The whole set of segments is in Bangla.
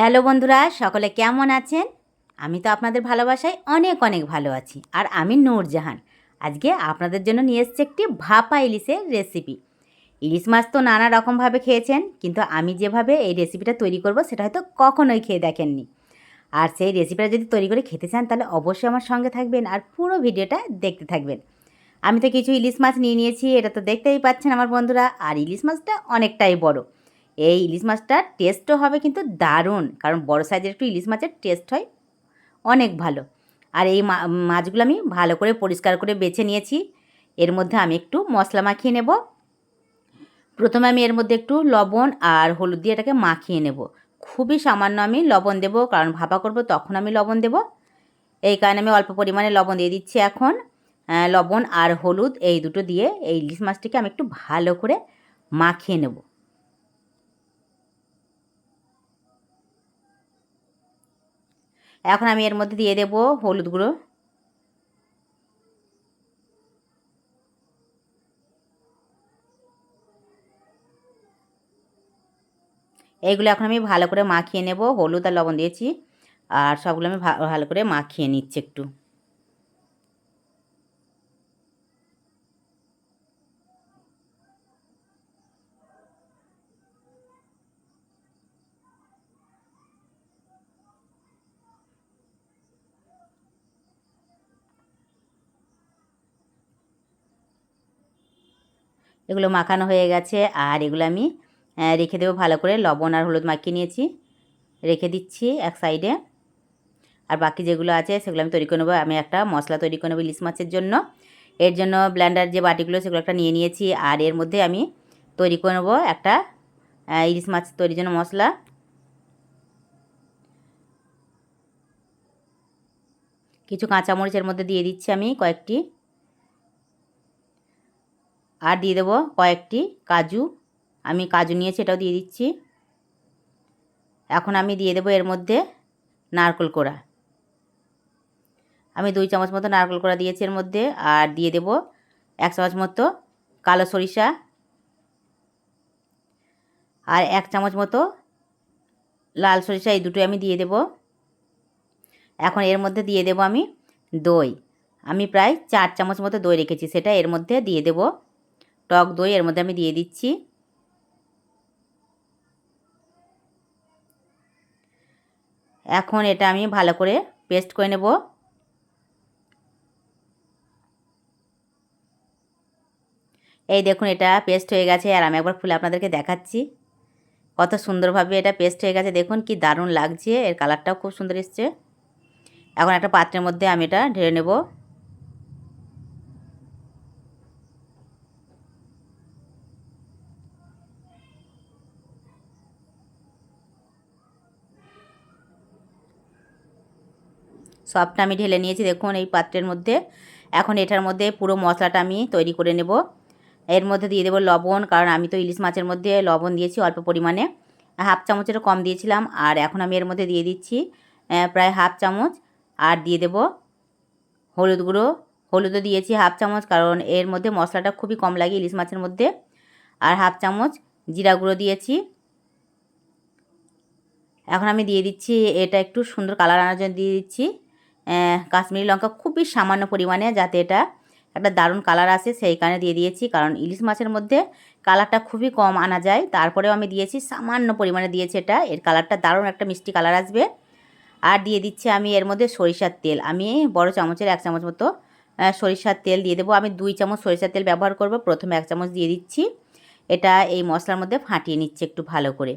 হ্যালো বন্ধুরা, সকলে কেমন আছেন? আমি তো আপনাদের ভালোবাসায় অনেক অনেক ভালো আছি। আর আমি নূরজাহান। আজকে আপনাদের জন্য নিয়ে এসেছি একটি ভাপা ইলিশের রেসিপি। ইলিশ মাছ তো নানা রকমভাবে খেয়েছেন, কিন্তু আমি যেভাবে এই রেসিপিটা তৈরি করব সেটা হয়তো কখনোই খেয়ে দেখেননি। আর সেই রেসিপিটা যদি তৈরি করে খেতে চান, তাহলে অবশ্যই আমার সঙ্গে থাকবেন আর পুরো ভিডিওটা দেখতে থাকবেন। আমি তো কিছু ইলিশ মাছ নিয়ে নিয়েছি, এটা তো দেখতেই পাচ্ছেন আমার বন্ধুরা। আর ইলিশ মাছটা অনেকটাই বড়। এই ইলিশ মাছটার টেস্টও হবে কিন্তু দারুণ, কারণ বড় সাইজের একটু ইলিশ মাছের টেস্ট হয়, অনেক ভালো। আর এই মাছগুলো আমি ভালো করে পরিষ্কার করে বেছে নিয়েছি, এর মধ্যে আমি একটু মশলা মাখিয়ে নেব। প্রথমে আমি এর মধ্যে একটু লবণ আর হলুদ দিয়ে এটাকে মাখিয়ে নেব। খুবই সামান্য আমি লবণ দেব, কারণ ভাপা করব তখন আমি লবণ দেব। এই কারণে আমি অল্প পরিমাণে লবণ দিয়ে দিচ্ছি এখন। লবণ আর হলুদ এই দুটো দিয়ে এই ইলিশ মাছটিকে আমি একটু ভালো করে মাখিয়ে নেব। এখন আমি এর মধ্যে দিয়ে দেব হলুদ গুঁড়ো। এইগুলো এখন আমি ভালো করে মাখিয়ে নেব। হলুদ আর লবণ দিয়েছি। আর সবগুলো আমি ভালো করে মাখিয়ে নিচ্ছি একটু। এগুলো মাখানো হয়ে গেছে আর এগুলো আমি রেখে দেবো ভালো করে। লবণ আর হলুদ মাখিয়ে নিয়েছি, রেখে দিচ্ছি এক সাইডে। আর বাকি যেগুলো আছে সেগুলো আমি তৈরি করে নেব। আমি একটা মশলা তৈরি করে নেব ইলিশ মাছের জন্য। এর জন্য ব্ল্যান্ডার যে বাটিগুলো সেগুলো একটা নিয়ে নিয়েছি। আর এর মধ্যে আমি তৈরি করে নেব একটা ইলিশ মাছ তৈরির জন্য মশলা। কিছু কাঁচামরিচের মধ্যে দিয়ে দিচ্ছি আমি কয়েকটি। আর দিয়ে দেবো কয়েকটি কাজু। আমি কাজু নিয়েছি এটাও দিয়ে দিচ্ছি। এখন আমি দিয়ে দেবো এর মধ্যে নারকোল কোড়া। আমি দুই চামচ মতো নারকল কোড়া দিয়েছি এর মধ্যে আর দিয়ে দেবো এক চামচ মতো কালো সরিষা। আর এক চামচ মতো লাল সরিষা এই দুটোই আমি দিয়ে দেব। এখন এর মধ্যে দিয়ে দেব আমি দই। আমি প্রায় চার চামচ মতো দই রেখেছি, সেটা এর মধ্যে দিয়ে দেবো। টক দই এর মধ্যে আমি দিয়ে দিচ্ছি। এখন এটা আমি ভালো করে পেস্ট করে নেব। এই দেখুন, এটা পেস্ট হয়ে গেছে আর আমি একবার খুলে আপনাদেরকে দেখাচ্ছি। কত সুন্দরভাবে এটা পেস্ট হয়ে গেছে, দেখুন কি দারুণ লাগছে। এর কালারটাও খুব সুন্দর এসছে। এখন একটা পাত্রের মধ্যে আমি এটা ঢেলে নেব। সবটা আমি ঢেলে নিয়েছি, দেখুন এই পাত্রের মধ্যে। এখন এটার মধ্যে পুরো মশলাটা আমি তৈরি করে নেব। এর মধ্যে দিয়ে দেবো লবণ, কারণ আমি তো ইলিশ মাছের মধ্যে লবণ দিয়েছি অল্প পরিমাণে। হাফ চামচেরও কম দিয়েছিলাম, আর এখন আমি এর মধ্যে দিয়ে দিচ্ছি প্রায় হাফ চামচ। আর দিয়ে দেব হলুদ গুঁড়ো। হলুদও দিয়েছি হাফ চামচ, কারণ এর মধ্যে মশলাটা খুবই কম লাগে ইলিশ মাছের মধ্যে। আর হাফ চামচ জিরা গুঁড়ো দিয়েছি। এখন আমি দিয়ে দিচ্ছি, এটা একটু সুন্দর কালার আনার জন্য দিয়ে দিচ্ছি। কাশ্মীরি লঙ্কা খুবই সামান্য পরিমাণে, যাতে এটা একটা দারুণ কালার আসে সেই কারণে দিয়ে দিয়েছি। কারণ ইলিশ মাছের মধ্যে কালারটা খুবই কম আনা যায়। তারপরেও আমি দিয়েছি, সামান্য পরিমাণে দিয়েছি এটা। এর কালারটা দারুণ একটা মিষ্টি কালার আসবে। আর দিয়ে দিচ্ছি আমি এর মধ্যে সরিষার তেল। আমি বড় চামচের এক চামচ মতো সরিষার তেল দিয়ে দেবো। আমি দুই চামচ সরিষার তেল ব্যবহার করব। প্রথমে এক চামচ দিয়ে দিচ্ছি। এটা এই মশলার মধ্যে ফাটিয়ে নিচ্ছে একটু ভালো করে।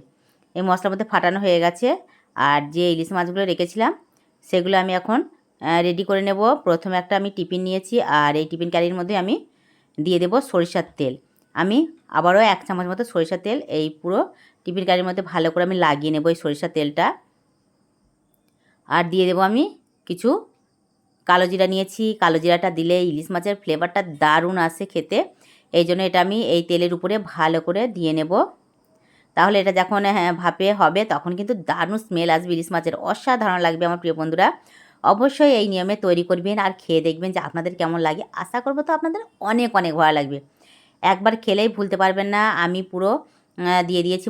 এই মশলার মধ্যে ফাটানো হয়ে গেছে। আর যে ইলিশ মাছগুলো রেখেছিলাম, সেগুলো আমি এখন রেডি করে নেব। প্রথমে একটা আমি টিফিন নিয়েছি আর এই টিফিন ক্যারির মধ্যে আমি দিয়ে দেব সরিষার তেল। আমি আবারও এক চামচ মতো সরিষার তেল এই পুরো টিফিন ক্যারির মধ্যে ভালো করে আমি লাগিয়ে নেব এই সরিষার তেলটা। আর দিয়ে দেবো আমি কিছু কালো জিরা নিয়েছি। কালো জিরাটা দিলে ইলিশ মাছের ফ্লেভারটা দারুণ আসে খেতে। এই জন্য এটা আমি এই তেলের উপরে ভালো করে দিয়ে নেব। তাহলে এটা যখন হ্যাঁ, ভাপে হবে তখন কিন্তু দারুণ স্মেল আসবে। ইলিশ মাছের অসাধারণ লাগবে আমার প্রিয় বন্ধুরা। অবশ্যই এই নিয়মে তৈরি করবেন আর খেয়ে দেখবেন যে আপনাদের কেমন লাগে। আশা করব তো আপনাদের অনেক অনেক ভালো লাগবে। একবার খেলেই ভুলতে পারবেন না। আমি পুরো দিয়ে দিয়েছি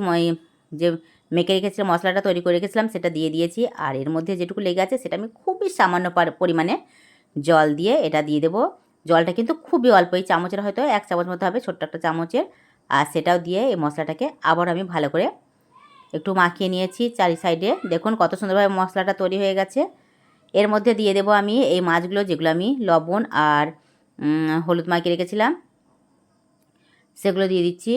যে মেখে রেখেছিলাম, মশলাটা তৈরি করে রেখেছিলাম, সেটা দিয়ে দিয়েছি। আর এর মধ্যে যেটুকু লেগে আছে, সেটা আমি খুবই সামান্য পরিমাণে জল দিয়ে এটা দিয়ে দেবো। জলটা কিন্তু খুবই অল্প এই চামচের হয়তো এক চামচ মতো হবে, ছোট্ট একটা চামচের। আর সেটাও দিয়ে এই মশলাটাকে আবার আমি ভালো করে একটু মাখিয়ে নিয়েছি চারি সাইডে। দেখুন কত সুন্দরভাবে মশলাটা তৈরি হয়ে গেছে। এর মধ্যে দিয়ে দেবো আমি এই মাছগুলো, যেগুলো আমি লবণ আর হলুদ মাখিয়ে রেখেছিলাম, সেগুলো দিয়ে দিচ্ছি।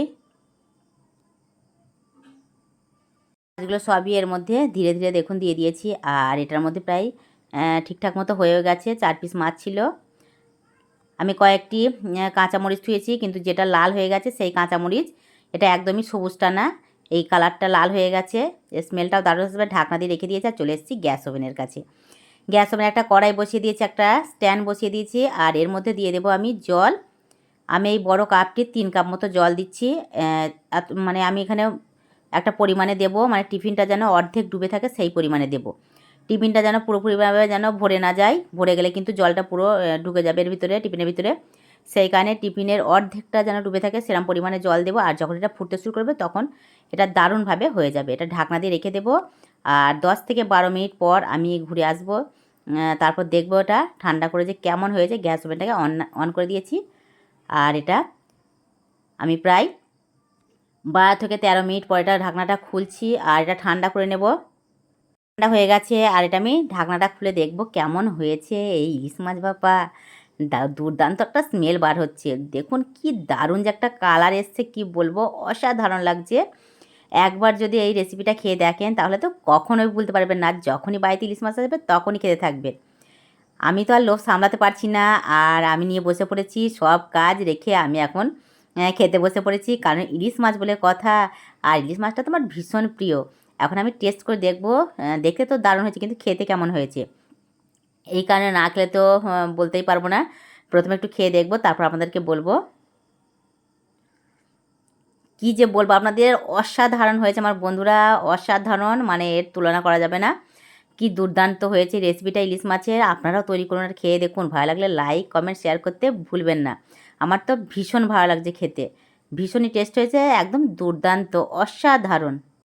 মাছগুলো সবই এর মধ্যে ধীরে ধীরে দেখুন দিয়ে দিয়েছি, আর এটার মধ্যে প্রায় ঠিকঠাক মতো হয়ে গেছে, চার পিস মাছ ছিল। আমি কয়েকটি কাঁচামরিচ ধুয়েছি, কিন্তু যেটা লাল হয়ে গেছে সেই কাঁচামরিচ, এটা একদমই সবুজটা না, এই কালারটা লাল হয়ে গেছে, স্মেলটাও দারুণ হিসেবে ঢাকনা দিয়ে রেখে দিয়েছে আর চলে এসেছি গ্যাস ওভেনের কাছে। গ্যাস ওভেনে একটা কড়াই বসিয়ে দিয়েছি, একটা স্ট্যান্ড বসিয়ে দিয়েছি, আর এর মধ্যে দিয়ে দেবো আমি জল। আমি এই বড় কাপটি তিন কাপ মতো জল দিচ্ছি মানে আমি এখানে একটা পরিমাণে দেব মানে টিফিনটা যেন অর্ধেক ডুবে থাকে সেই পরিমাণে দেব। টিফিনটা যেন পুরোপুরিভাবে যেন ভরে না যায়, ভরে গেলে কিন্তু জলটা পুরো ডুবে ঢুকে যাবে এর ভিতরে, টিফিনের ভিতরে। সেই কারণে টিফিনের অর্ধেকটা যেন ডুবে থাকে সেরকম পরিমাণে জল দেবো আর যখন এটা ফুটতে শুরু করবে তখন এটা দারুণভাবে হয়ে যাবে। এটা ঢাকনা দিয়ে রেখে দেবো আর দশ থেকে বারো মিনিট পর আমি ঘুরে আসব। তারপর দেখব ওটা ঠান্ডা করে যে কেমন হয়েছে, গ্যাস ওভেনটাকে অন অন করে দিয়েছি। আর এটা আমি প্রায় বারো থেকে তেরো মিনিট পর এটা ঢাকনাটা খুলছি আর এটা ঠান্ডা করে নেব। ঠান্ডা হয়ে গেছে আর এটা আমি ঢাকনাটা খুলে দেখব কেমন হয়েছে, এই ইলিশ মাছ বাপা দুর্দান্ত একটা স্মেল বার হচ্ছে। দেখুন কি দারুণ যে একটা কালার এসছে, কি বলব? অসাধারণ লাগছে। একবার যদি এই রেসিপিটা খেয়ে দেখেন, তাহলে তো কখনোই বলতে পারবেন না। যখনই বাড়িতে ইলিশ মাছ আসবে, তখনই খেতে থাকবে। আমি তো আর লোভ সামলাতে পারছি না, আর আমি নিয়ে বসে পড়েছি, সব কাজ রেখে আমি এখন খেতে বসে পড়েছি। কারণ ইলিশ মাছ বলে কথা, আর ইলিশ মাছটা তো আমার ভীষণ প্রিয়। এখন আমি টেস্ট করে দেখব দেখতে তো দারুণ হয়েছে, কিন্তু খেতে কেমন হয়েছে? এই কারণে না খেলে তো বলতেই পারব না। প্রথমে একটু খেয়ে দেখব, তারপর আপনাদেরকে বলব। কি যে বলব, আপনাদের অসাধারণ হয়েছে আমার বন্ধুরা, অসাধারণ মানে এর তুলনা করা যাবে না। কি দুর্দান্ত হয়েছে রেসিপিটা ইলিশ মাছের। আপনারাও তৈরি করুন আর খেয়ে দেখুন। ভালো লাগলে লাইক কমেন্ট শেয়ার করতে ভুলবেন না। আমার তো ভীষণ ভালো লাগছে খেতে। ভীষণই টেস্ট হয়েছে, একদম দুর্দান্ত, অসাধারণ।